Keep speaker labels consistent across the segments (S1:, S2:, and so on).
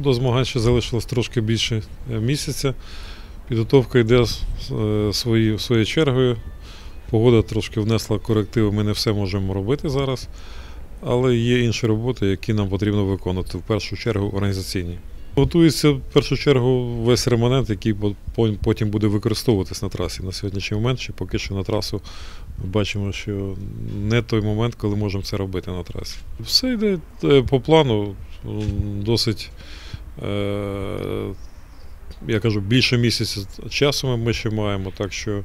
S1: До змагань ще залишилось трошки більше е, місяця. Підготовка йде е, свої, своєю чергою. Погода трошки внесла корективи, ми не все можемо робити зараз, але є інші роботи, які нам потрібно виконувати, в першу чергу організаційні. Готується в першу чергу весь реманент, який по- по- потім буде використовуватись на трасі. На сьогоднішній момент ще поки що на трасу ми бачимо, що не той момент, коли можемо це робити на трасі. Все йде е, по плану, досить, я кажу, більше місяця часу ми- ще маємо, так що.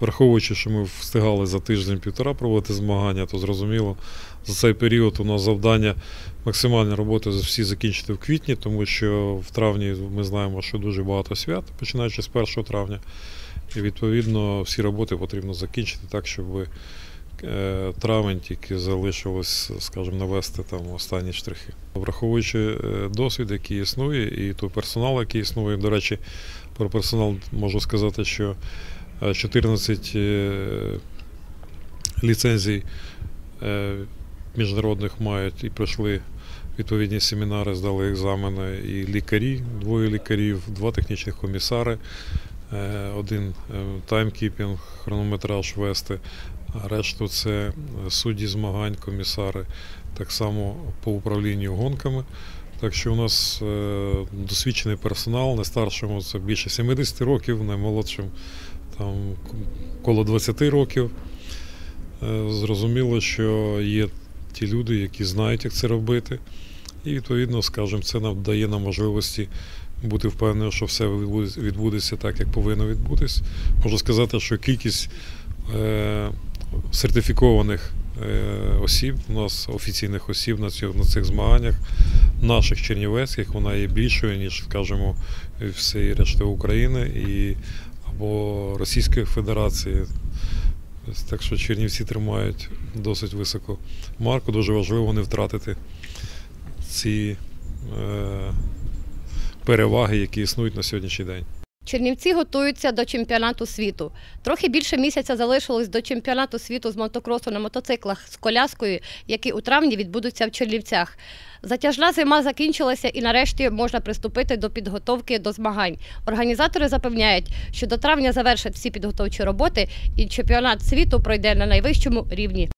S1: Враховуючи, що ми встигали за тиждень-півтора проводити змагання, то зрозуміло, за цей період у нас завдання максимальні роботи всі закінчити в квітні, тому що в травні ми знаємо, що дуже багато свят, починаючи з 1 травня. І відповідно всі роботи потрібно закінчити так, щоб е, травень тільки залишилось, скажімо, навести там останні штрихи. Враховуючи е, досвід, який існує, і той персонал, який існує. До речі, про персонал можу сказати, що е, 14 е, ліцензій е, міжнародних мають і пройшли відповідні семінари, здали екзамени і лікарі, двоє лікарів, два технічних комісари, е, один е, таймкіпінг, хронометраж вести, а решту це е, судді змагань, комісари, так само по управлінню гонками. Так що у нас е, досвідчений персонал, найстаршому це більше 70 років, наймолодшим там коло 20 років. Е, Зрозуміло, що є ті люди, які знають, як це робити. І відповідно, скажімо, це нам дає нам можливості бути впевненим, що все відбудеться- так, як повинно відбутись. Можу сказати, що кількість е, сертифікованих е, осіб, у нас офіційних осіб на, цю, на цих змаганнях, наших чернівецьких, вона є більшою, ніж, скажімо, всієї решти України і або Російської Федерації. Так що Чернівці тримають досить високу марку. Дуже важливо не втратити ці е, переваги, які існують на сьогоднішній день.
S2: Чернівці готуються до чемпіонату світу. Трохи більше місяця залишилось до чемпіонату світу з мотокросу на мотоциклах з коляскою, які у травні відбудуться в Чернівцях. Затяжна зима закінчилася і нарешті можна приступити до підготовки до змагань. Організатори запевняють, що до травня завершать всі підготовчі роботи і чемпіонат світу пройде на найвищому рівні.